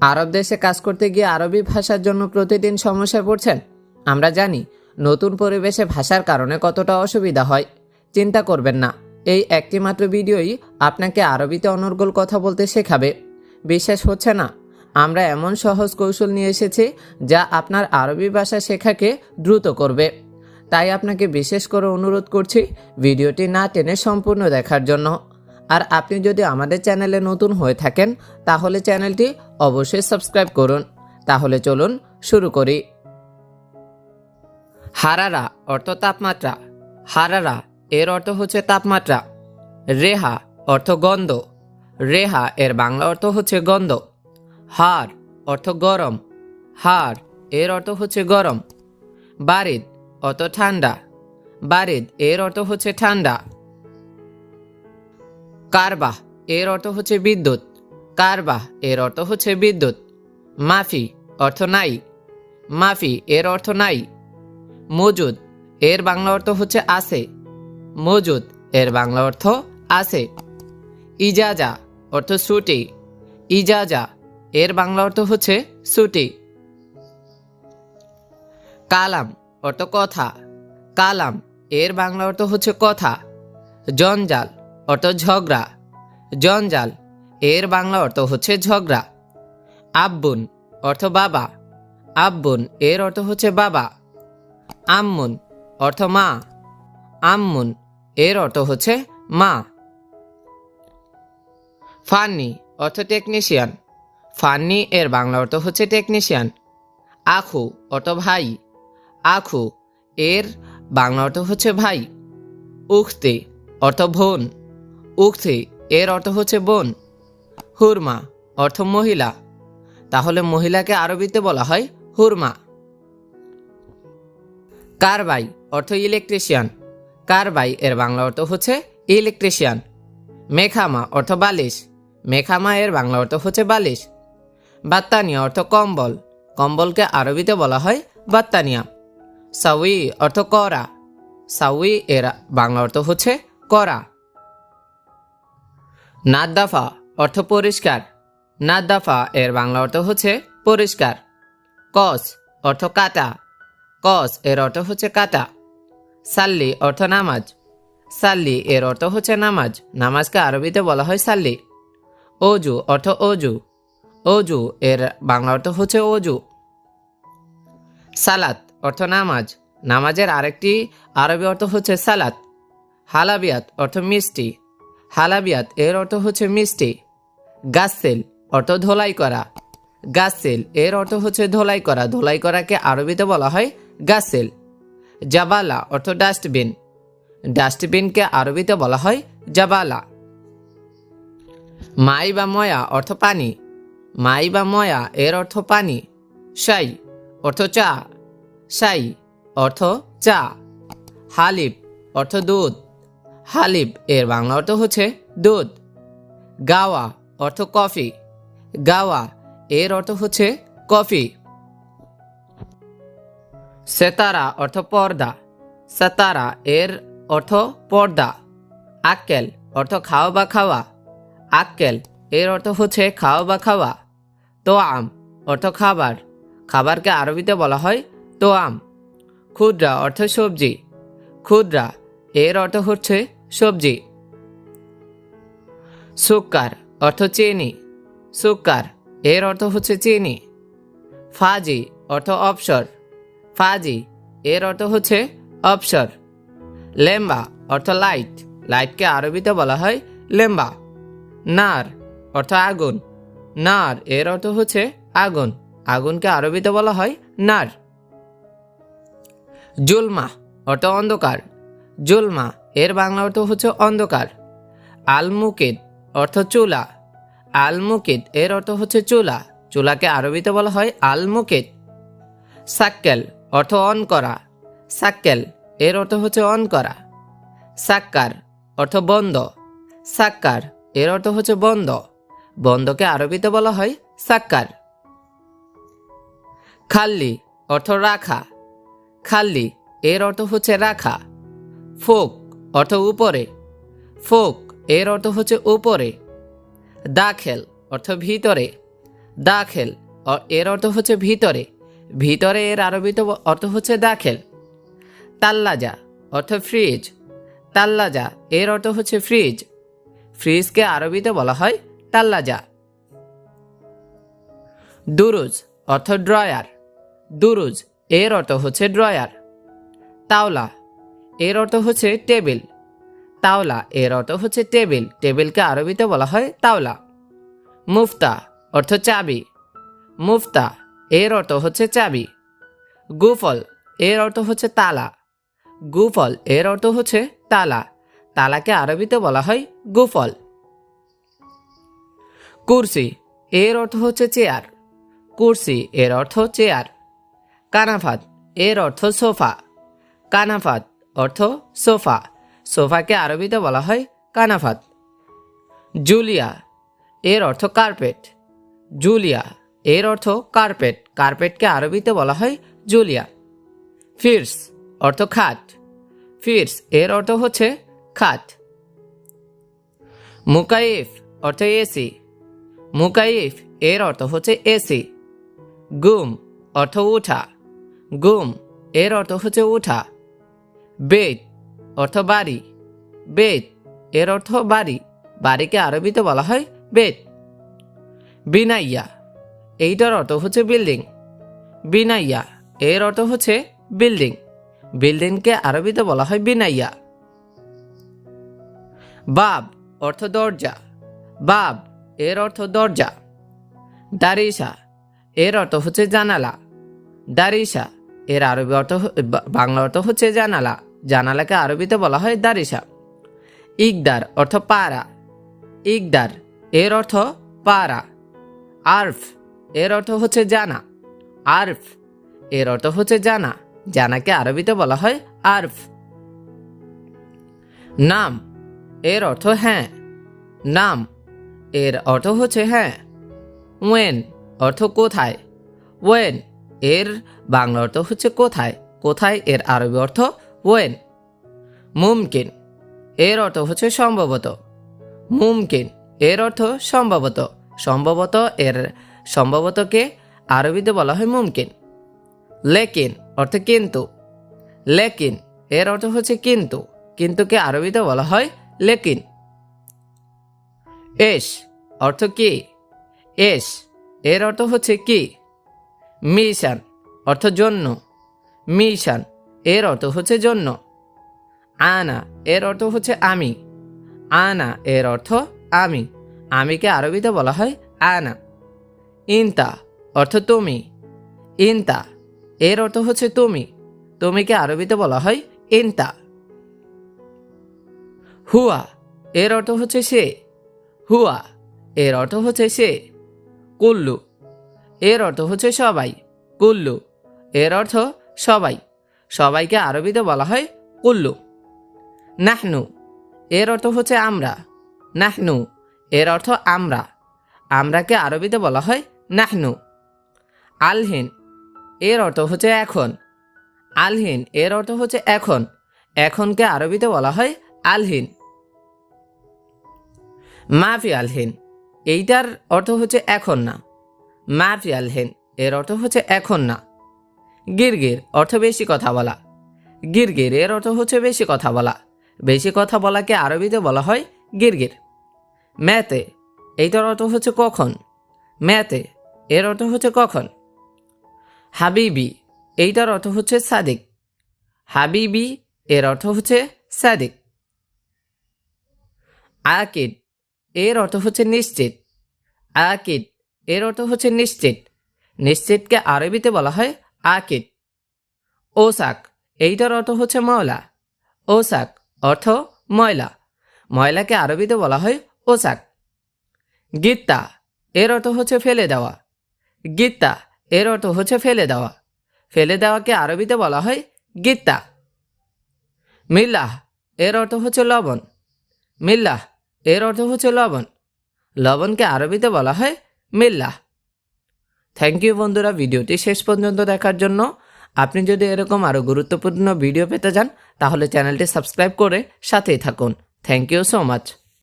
আরব দেশে কাজ করতে গিয়ে আরবি ভাষার জন্য প্রতিদিন সমস্যায় পড়ছেন? আমরা জানি, নতুন পরিবেশে ভাষার কারণে কতটা অসুবিধা হয়। চিন্তা করবেন না, এই একটিমাত্র ভিডিওই আপনাকে আরবিতে অনর্গল কথা বলতে শেখাবে। বিশ্বাস হচ্ছে না, আমরা এমন সহজ কৌশল নিয়ে এসেছি যা আপনার আরবি ভাষা শেখাকে দ্রুত করবে। তাই আপনাকে বিশেষ করে অনুরোধ করছি ভিডিওটি না টেনে সম্পূর্ণ দেখার জন্য। আর আপনি যদি আমাদের চ্যানেলে নতুন হয়ে থাকেন, তাহলে চ্যানেলটি অবশ্যই সাবস্ক্রাইব করুন। তাহলে চলুন শুরু করি। হারারা অর্থ তাপমাত্রা। হারারা এর অর্থ হচ্ছে তাপমাত্রা। রেহা অর্থ গন্ধ। রেহা এর বাংলা অর্থ হচ্ছে গন্ধ। হার অর্থ গরম। হার এর অর্থ হচ্ছে গরম। বারিদ অর্থ ঠান্ডা। বারিদ এর অর্থ হচ্ছে ঠান্ডা। কারবাহ, এর অর্থ হচ্ছে বিদ্যুৎ। কারবাহ, এর অর্থ হচ্ছে বিদ্যুৎ। মাফি, অর্থ নাই। মাফি, এর অর্থ নাই। মজুদ, এর বাংলা অর্থ হচ্ছে আছে। মজুদ, এর বাংলা অর্থ আছে। ইজাজা, অর্থ ছুটি। ইজাজা, এর বাংলা অর্থ হচ্ছে ছুটি। কালাম, অর্থ কথা। কালাম, এর বাংলা অর্থ হচ্ছে কথা। জঞ্জাল, অর্থ ঝগড়া। জঞ্জাল। এর বাংলা অর্থ হচ্ছে ঝগড়া। আব্বুন অর্থ বাবা। আব্বুন এর অর্থ হচ্ছে বাবা। আম্মুন অর্থ মা। আম্মুন এর অর্থ হচ্ছে মা। ফান্নি অর্থ টেকনিশিয়ান ফান্নি এর বাংলা অর্থ হচ্ছে টেকনিশিয়ান আখু অর্থ ভাই। আখু এর বাংলা অর্থ হচ্ছে ভাই। উখতে অর্থ বোন। উখতে এর অর্থ হচ্ছে বোন। হুরমা, অর্থ মহিলা। তাহলে মহিলাকে আরবিতে বলা হয় হুরমা। কারবাই, অর্থ ইলেকট্রিশিয়ান কারবাই, এর বাংলা অর্থ হচ্ছে ইলেকট্রিশিয়ান মেখামা, অর্থ বালিশ। মেখামা, এর বাংলা অর্থ হচ্ছে বালিশ। বাত্তানিয়া, অর্থ কম্বল। কম্বলকে আরবিতে বলা হয় বাত্তানিয়া। সাউই, অর্থ করা। সাউই, এর বাংলা অর্থ হচ্ছে করা। নাদ্দাফা অর্থ পরিষ্কার। নাদ্দাফা এর বাংলা অর্থ হচ্ছে পরিষ্কার। কস অর্থ কাটা। কস এর অর্থ হচ্ছে কাটা। সাল্লি অর্থ নামাজ। সাল্লি এর অর্থ হচ্ছে নামাজ। নামাজকে আরবিতে বলা হয় সাল্লি। অজু অর্থ অজু। অজু এর বাংলা অর্থ হচ্ছে অজু। সালাত অর্থ নামাজ। নামাজের আরেকটি আরবি অর্থ হচ্ছে সালাত। হালাবিয়াত অর্থ মিষ্টি। হালাবিয়াত এর অর্থ হচ্ছে মিষ্টি। গাছেল অর্থ ধোলাই করা। গাছেল এর অর্থ হচ্ছে ধোলাই করা। ধোলাই করাকে আরবিতে বলা হয় গাছেল জাবালা অর্থ ডাস্টবিন। ডাস্টবিনকে আরবিতে বলা হয় জাবালা। মাই বা ময়া অর্থ পানি। মাই বা ময়া এর অর্থ পানি। সাই অর্থ চা। সাই অর্থ চা। হালিব অর্থ দুধ। হালিব, এর বাংলা অর্থ হচ্ছে দুধ। গাওয়া অর্থ কফি। গাওয়া, এর অর্থ হচ্ছে কফি। সেতারা অর্থ পর্দা। সেতারা, এর অর্থ পর্দা। আক্কেল অর্থ খাওয়া বা খাওয়া। আক্কেল, এর অর্থ হচ্ছে খাওয়া বা খাওয়া। তো আম অর্থ খাবার। খাবারকে আরবিতে বলা হয় তো আম ক্ষুদ্রা অর্থ সবজি। ক্ষুদ্রা এর অর্থ হচ্ছে সবজি। সুক্কার অর্থ চিনি। সুক্কার, এর অর্থ হচ্ছে চিনি। ফাজি অর্থ অপসর ফাজি, এর অর্থ হচ্ছে অপসর লেম্বা অর্থ লাইট। লাইটকে আরবিতে বলা হয় লেম্বা। নার অর্থ আগুন। নার, এর অর্থ হচ্ছে আগুন। আগুনকে আরবিতে বলা হয় নার। জুলমা অর্থ অন্ধকার। জুলমা এর বাংলা অর্থ হচ্ছে অন্ধকার। আলমুকিদ অর্থ চুলা। আলমুকিদ এর অর্থ হচ্ছে চুলা। চুলাকে আরবিতে বলা হয় আলমুকিদ। সাক্কেল অর্থ অন করা। সাক্কেল এর অর্থ হচ্ছে অন করা। সাক্কার অর্থ বন্ধ। সাক্কার এর অর্থ হচ্ছে বন্ধ। বন্ধকে আরবিতে বলা হয় সাক্কার। খাল্লি অর্থ রাখা। খাল্লি এর অর্থ হচ্ছে রাখা। ফোক অর্থ উপরে। ফোক, এর অর্থ হচ্ছে উপরে। দাখেল, অর্থ ভিতরে। দাখেল এর অর্থ হচ্ছে ভিতরে। ভিতরে এর আরবিতে অর্থ হচ্ছে দাখেল। তাল্লাজা, অর্থ ফ্রিজ। তাল্লাজা, এর অর্থ হচ্ছে ফ্রিজ। ফ্রিজকে আরবিতে বলা হয় তাল্লাজা। দুরুজ, অর্থ ড্রয়ার। দুরুজ, এর অর্থ হচ্ছে ড্রয়ার। তাওলা এর অর্থ হচ্ছে টেবিল। তাওলা, এর অর্থ হচ্ছে টেবিল। টেবিলকে আরবিতে বলা হয় তাওলা। মুফতা, অর্থ চাবি। মুফতা, এর অর্থ হচ্ছে চাবি। গুফল, এর অর্থ হচ্ছে তালা। গুফল, এর অর্থ হচ্ছে তালা। তালাকে আরবিতে বলা হয় গুফল। কুরসি, এর অর্থ হচ্ছে চেয়ার। কুরসি, এর অর্থ চেয়ার। কানাফাত, এর অর্থ সোফা। কানাফাত অর্থ সোফা। সোফাকে আরবিতে বলা হয় কানাফাত। জুলিয়া, এর অর্থ কার্পেট। জুলিয়া, এর অর্থ কার্পেট। কার্পেটকে আরবিতে বলা হয় জুলিয়া। ফিরস, অর্থ খাট। ফিরস, এর অর্থ হচ্ছে খাট। মুকাইফ, অর্থ এসি। মুকাইফ, এর অর্থ হচ্ছে এসি। গুম, অর্থ উঠা। গুম, এর অর্থ হচ্ছে উঠা। বেদ, অর্থ বাড়ি। বেদ, এর অর্থ বাড়ি। বাড়িকে আরবিতে বলা হয় বেদ। বিনাইয়া, এইটার অর্থ হচ্ছে বিল্ডিং। বিনাইয়া, এর অর্থ হচ্ছে বিল্ডিং। বিল্ডিংকে আরবিতে বলা হয় বিনাইয়া। বাব, অর্থ দরজা। বাব, এর অর্থ দরজা। দারিসা, এর অর্থ হচ্ছে জানালা। দারিসা, এর আরবি অর্থ বাংলা অর্থ হচ্ছে জানালা। জানালাকে আরবিতে বলা হয় দারিসা। ইকদার অর্থ পারা ইকদার এর অর্থ পারা আরফ এর অর্থ হচ্ছে জানা। আরফ এর অর্থ হচ্ছে জানা। জানাকে আরবিতে বলা হয় আরফ। নাম এর অর্থ হ্যাঁ। নাম এর অর্থ হচ্ছে হ্যাঁ। ওয়েন অর্থ কোথায়? ওয়েন এর বাংলা অর্থ হচ্ছে কোথায়? কোথায় এর আরবি অর্থ ওয়েন মুমকিন। এর অর্থ হচ্ছে সম্ভবত। মুমকিন। এর অর্থ সম্ভবত। সম্ভবত এর সম্ভবতকে আরবিতে বলা হয় মুমকিন। লেকিন অর্থ কিন্তু। লেকিন। এর অর্থ হচ্ছে কিন্তু। কিন্তুকে আরবিতে বলা হয় লেকিন। এস অর্থ কি? এস। এর অর্থ হচ্ছে কি? মিশান। অর্থ জন্য। মিশন। এর অর্থ হচ্ছে জন্য। আনা, এর অর্থ হচ্ছে আমি। আনা, এর অর্থ আমি। আমিকে আরবিতে বলা হয় আনা। ইনতা, অর্থ তুমি। ইনতা, এর অর্থ হচ্ছে তুমি। তুমিকে আরবিতে বলা হয় ইনতা। হুয়া, এর অর্থ হচ্ছে সে। হুয়া, এর অর্থ হচ্ছে সে। কুল্লু, এর অর্থ হচ্ছে সবাই। কুল্লু, এর অর্থ সবাই। সবাইকে আরবিতে বলা হয় কুল্লু। নাহনু, এর অর্থ হচ্ছে আমরা। নাহনু, এর অর্থ আমরা। আমরাকে আরবিতে বলা হয় নাহনু। আলহিন, এর অর্থ হচ্ছে এখন। আলহিন, এর অর্থ হচ্ছে এখন। এখনকে আরবিতে বলা হয় আলহিন। মাফি আলহিন, এইটার অর্থ হচ্ছে এখন না। মাফি আলহিন, এর অর্থ হচ্ছে এখন না। গিরগির অর্থ বেশি কথা বলা। গিরগির এর অর্থ হচ্ছে বেশি কথা বলা। বেশি কথা বলাকে আরবিতে বলা হয় গিরগির। ম্যাতে, এইটার অর্থ হচ্ছে কখন। ম্যাতে, এর অর্থ হচ্ছে কখন। হাবিবি, এইটার অর্থ হচ্ছে সাদিক। হাবিবি, এর অর্থ হচ্ছে সাদিক। আকিদ, এর অর্থ হচ্ছে নিশ্চিত। আকিদ, এর অর্থ হচ্ছে নিশ্চিত। নিশ্চিতকে আরবিতে বলা হয় আকিদ ওসাক, এইটার অর্থ হচ্ছে ময়লা। ওসাক অর্থ ময়লা। ময়লাকে আরবিতে বলা হয় ওসাক। গীতা এর অর্থ হচ্ছে ফেলে দেওয়া। গীতা এর অর্থ হচ্ছে ফেলে দেওয়া। ফেলে দেওয়াকে আরবিতে বলা হয় গীতা মিল্লাহ, এর অর্থ হচ্ছে লবণ। মিল্লাহ, এর অর্থ হচ্ছে লবণ। লবণকে আরবিতে বলা হয় মিল্লাহ। থ্যাংক ইউ বন্ধুরা। ভিডিওটি শেষ পর্যন্ত দেখার জন্য আপনি যদি এরকম আরও গুরুত্বপূর্ণ ভিডিও পেতে চান, তাহলে চ্যানেলটি সাবস্ক্রাইব করে সাথেই থাকুন। Thank you so much